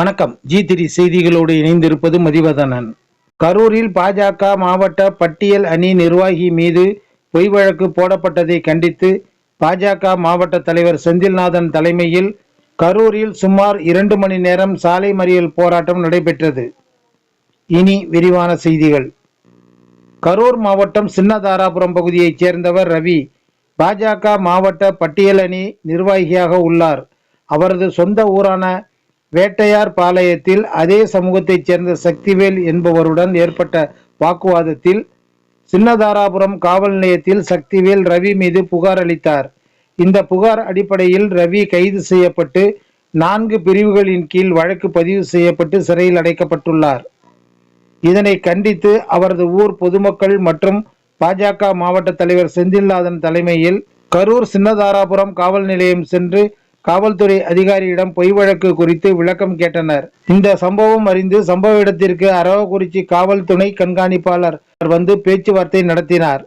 வணக்கம். ஜி திரி செய்திகளோடு இணைந்திருப்பது மதிவதனன். கரூரில் பாஜக மாவட்ட பட்டியல் அணி நிர்வாகி மீது பொய் வழக்கு போடப்பட்டதை கண்டித்து பாஜக மாவட்ட தலைவர் செந்தில்நாதன் தலைமையில் கரூரில் சுமார் இரண்டு மணி நேரம் சாலை மறியல் போராட்டம் நடைபெற்றது. இனி விரிவான செய்திகள். கரூர் மாவட்டம் சின்னதாராபுரம் பகுதியைச் சேர்ந்தவர் ரவி பாஜக மாவட்ட பட்டியல் அணி நிர்வாகியாக உள்ளார். அவரது சொந்த ஊரான வேட்டையார் பாளையத்தில் அதே சமூகத்தைச் சேர்ந்த சக்திவேல் என்பவருடன் ஏற்பட்ட வாக்குவாதத்தில் சின்னதாராபுரம் காவல் நிலையத்தில் சக்திவேல் ரவி மீது புகார் அளித்தார். இந்த புகார் அடிப்படையில் ரவி கைது செய்யப்பட்டு நான்கு பிரிவுகளின் கீழ் வழக்கு பதிவு செய்யப்பட்டு சிறையில் அடைக்கப்பட்டுள்ளார். இதனை கண்டித்து அவரது ஊர் பொதுமக்கள் மற்றும் பாஜக மாவட்ட தலைவர் செந்தில்நாதன் தலைமையில் கரூர் சின்னதாராபுரம் காவல் நிலையம் சென்று காவல்துறை அதிகாரியிடம் பொய் வழக்கு குறித்து விளக்கம் கேட்டனர். இந்த சம்பவம் அறிந்து சம்பவ இடத்திற்கு அரவக்குறிச்சி காவல் துணை கண்காணிப்பாளர் வந்து பேச்சுவார்த்தை நடத்தினார்.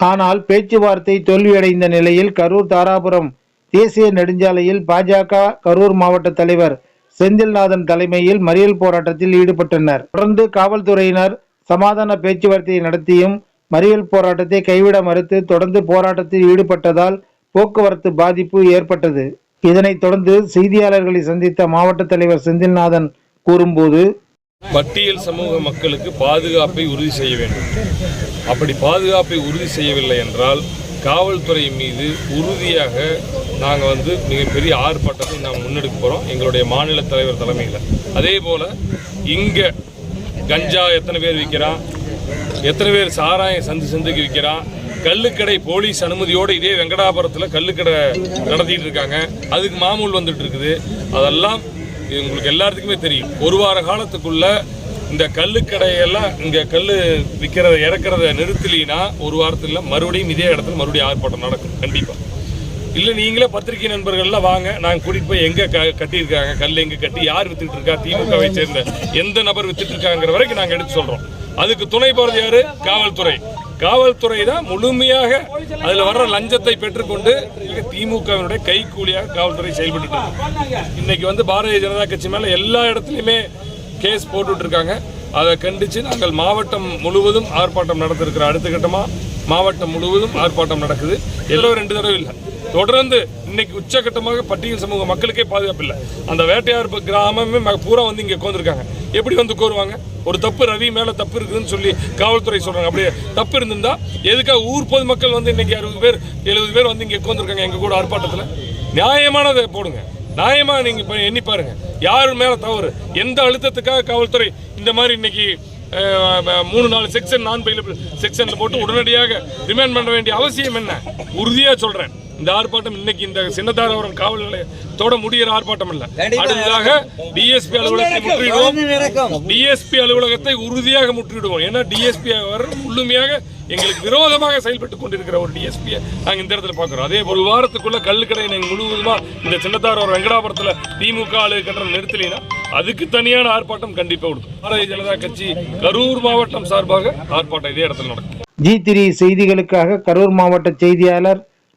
ஆனால் பேச்சுவார்த்தை தோல்வியடைந்த நிலையில் கரூர் தாராபுரம் தேசிய நெடுஞ்சாலையில் பாஜக கரூர் மாவட்ட தலைவர் செந்தில்நாதன் தலைமையில் மறியல் போராட்டத்தில் ஈடுபட்டனர். தொடர்ந்து காவல்துறையினர் சமாதான பேச்சுவார்த்தையை நடத்தியும் மறியல் போராட்டத்தை கைவிட மறுத்து தொடர்ந்து போராட்டத்தில் ஈடுபட்டதால் போக்குவரத்து பாதிப்பு ஏற்பட்டது. இதனைத் தொடர்ந்து செய்தியாளர்களை சந்தித்த மாவட்ட தலைவர் செந்தில்நாதன் கூறும்போது பட்டியல் சமூக மக்களுக்கு பாதுகாப்பை உறுதி செய்ய வேண்டும். அப்படி பாதுகாப்பை உறுதி செய்யவில்லை என்றால் காவல்துறை மீது உறுதியாக நாங்கள் வந்து மிகப்பெரிய ஆர்ப்பாட்டத்தை நாம் முன்னெடுக்க போகிறோம் எங்களுடைய மாநில தலைவர் தலைமையில். அதே போல் இங்கே கஞ்சா எத்தனை பேர் விற்கிறான் எத்தனை பேர் சாராயம் சந்து சந்துக்கு விற்கிறான் கல்லுக்கடை போலீஸ் அனுமதியோடு இதே வெங்கடாபுரத்தில் கல்லுக்கடை நடத்திட்டு இருக்காங்க. அதுக்கு மாமூல் வந்துட்டு இருக்குது. அதெல்லாம் இது உங்களுக்கு எல்லாத்துக்குமே தெரியும். ஒரு வார காலத்துக்குள்ள இந்த கல்லுக்கடையெல்லாம் இங்கே கல் விற்கிறத இறக்கிறத நிறுத்தலினா ஒரு வாரத்தில் மறுபடியும் இதே இடத்துல மறுபடியும் ஆர்ப்பாட்டம் நடக்கும். கண்டிப்பாக இல்லை நீங்களே பத்திரிகை நண்பர்கள்லாம் வாங்க. நாங்கள் கூட்டிகிட்டு போய் எங்கே க கட்டியிருக்காங்க? கல் எங்கே கட்டி யார் வித்துட்டு இருக்கா? திமுகவை சேர்ந்த எந்த நபர் வித்துட்டு இருக்காங்கிற வரைக்கும் நாங்கள் எடுத்து சொல்கிறோம் அதுக்கு துணை போகிறது யார்? காவல்துறை. காவல்துறை தான் முழுமையாக அதில் வர்ற லஞ்சத்தை பெற்றுக்கொண்டு திமுகவினுடைய கைக்கூலியாக காவல்துறை செயல்பட்டு இன்னைக்கு வந்து பாரதிய ஜனதா கட்சி மேலே எல்லா இடத்துலையுமே கேஸ் போட்டுட்டு இருக்காங்க அதை கண்டித்து நாங்கள் மாவட்டம் முழுவதும் ஆர்ப்பாட்டம் நடத்திருக்கிற அடுத்த கட்டமாக மாவட்டம் முழுவதும் ஆர்ப்பாட்டம் நடக்குது. எல்லோரும் ரெண்டு தடவை இல்லை. தொடர்ந்து இன்னைக்கு உச்சகட்டமாக பட்டியல் சமூக மக்களுக்கே பாதுகாப்பு இல்லை. அந்த வேட்டையார் கிராமமே பூரா வந்து இங்கே உட்காந்துருக்காங்க எப்படி வந்து கோருவாங்க? ஒரு தப்பு ரவி மேலே தப்பு இருக்குதுன்னு சொல்லி காவல்துறை சொல்கிறாங்க அப்படியே தப்பு இருந்திருந்தா எதுக்காக ஊர் பொதுமக்கள் வந்து இன்னைக்கு அறுபது பேர் எழுபது பேர் வந்து இங்கே உட்காந்துருக்காங்க எங்கள் கூட ஆர்ப்பாட்டத்தில்? நியாயமானதை போடுங்க. நியாயமாக நீங்க இப்போ எண்ணி பாருங்க. யார் மேல தவறு? எந்த அழுத்தத்துக்காக காவல்துறை இந்த மாதிரி இன்னைக்கு மூணு நாலு செக்ஷன் நான் பைலபிள் செக்ஷன்ல போட்டு உடனடியாக ரிமைண்ட் பண்ண வேண்டிய அவசியம் என்ன? உறுதியா சொல்றேன். இந்த ஆர்ப்பாட்டம் இன்னைக்கு இந்த சின்னதாரவரம் காவல் நிலையத்தோட முடியிற ஆர்ப்பாட்டம் இல்ல அடுத்ததாக டிஎஸ்பி அலுவலகத்தை முற்றிடுவோம் டிஎஸ்பி அலுவலகத்தை உறுதியாக முற்றிடுவோம் ஏன்னா டிஎஸ்பி அவர் முழுமையாக எங்களுக்கு விரோதமாக செயல்பட்டு கொண்டிருக்கிற ஒரு டிஎஸ்பியை நாங்கள் இந்த இடத்துல பார்க்குறோம். அதே ஒரு வாரத்துக்குள்ள கல்லுக்கடை நீங்கள் முழுவதுமாக இந்த சின்னத்தார் ஒரு வெங்கடாபுரத்தில் திமுக ஆளு கட்டுற நிறுத்தலைன்னா அதுக்கு தனியான ஆர்ப்பாட்டம் கண்டிப்பாக கொடுக்கும். பாரதிய ஜனதா கட்சி கரூர் மாவட்டம் சார்பாக ஆர்ப்பாட்டம் இதே இடத்துல நடக்கும். ஜி த்ரீ செய்திகளுக்காக கரூர் மாவட்ட செய்தியாளர்